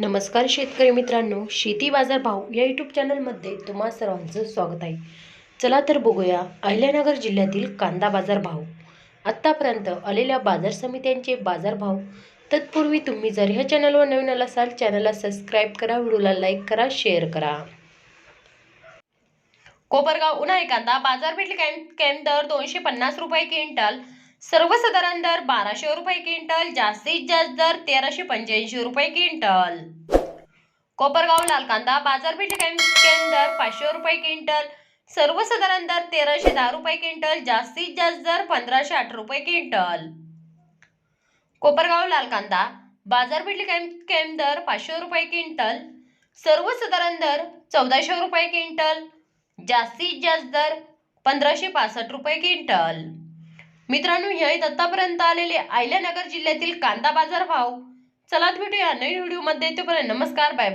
नमस्कार शेतकरी मित्रांनो शेती बाजार भाव या यूट्यूब चॅनलमध्ये तुम्हा सर्वांचं स्वागत आहे. चला तर बघूया अहिल्यानगर जिल्ह्यातील कांदा बाजार भाव. आत्तापर्यंत आलेल्या बाजार समित्यांचे बाजार भाव. तत्पूर्वी तुम्ही जर ह्या चॅनलवर नवीन आला असाल चॅनलला सबस्क्राईब करा व्हिडिओला लाईक करा शेअर करा. कोपरगाव उन्हाळी कांदा बाजारपेठ कॅम कॅम दर दोनशे पन्नास रुपये क्विंटल. सर्वसाधारण दर बाराशे रुपये क्विंटल जास्तीत जास्त दर तेराशे पंच्याऐंशी रुपये क्विंटल. कोपरगाव लाल कांदा बाजारपेठ दर पाचशे रुपये क्विंटल सर्वसाधारण दर तेराशे दहा रुपये क्विंटल जास्तीत जास्त दर पंधराशे आठ रुपये क्विंटल. कोपरगाव लाल कांदा बाजारपेठ कॅम दर पाचशे रुपये क्विंटल सर्वसाधारण दर चौदाशे रुपये क्विंटल जास्तीत जास्त दर पंधराशे पासष्ट रुपये क्विंटल. मित्रांनो हे दत्तापर्यंत आलेले आयल्यानगर जिल्ह्यातील कांदा बाजार भाव. चला भेटूया नवीन व्हिडिओमध्ये. तोपर्यंत नमस्कार बाय